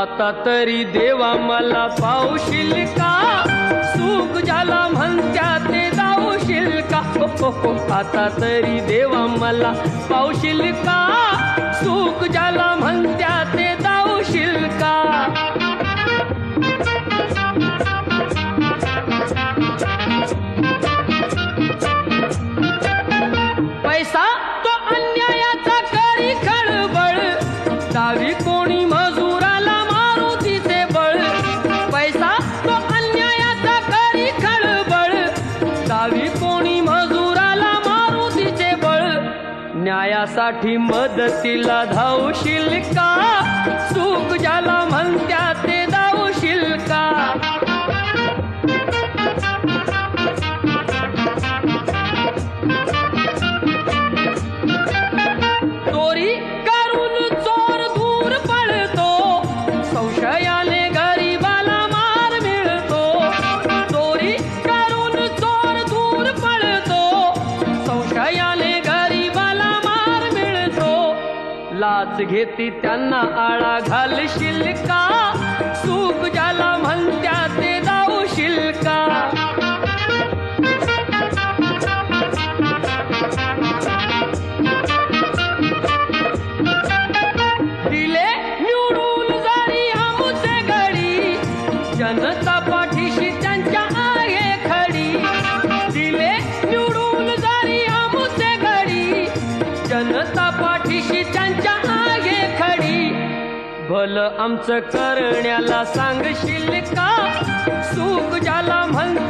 आता तरी देवा मला पावशील का? सुख झाला म्हणत्या ते जाऊशील का? हो, हो, हो. आता तरी देवा मला पावशील का? सुख झाला म्हणत्या ते जाऊशील का? पैसा तो अन्यायाचा करी खळबळ. दावी कोण न्यायासाठी मदतीला धावशील का? सुख लाच घेती त्यांना आळा घालशील का सुख ज्याला म्हणत्या ते जाऊशील का दिले निवडून जरी आमचे गडी जनता पाठीशी त्यांच्या चल आमचं करण्याला सांगशील का? सुख ज्याला म्हणतो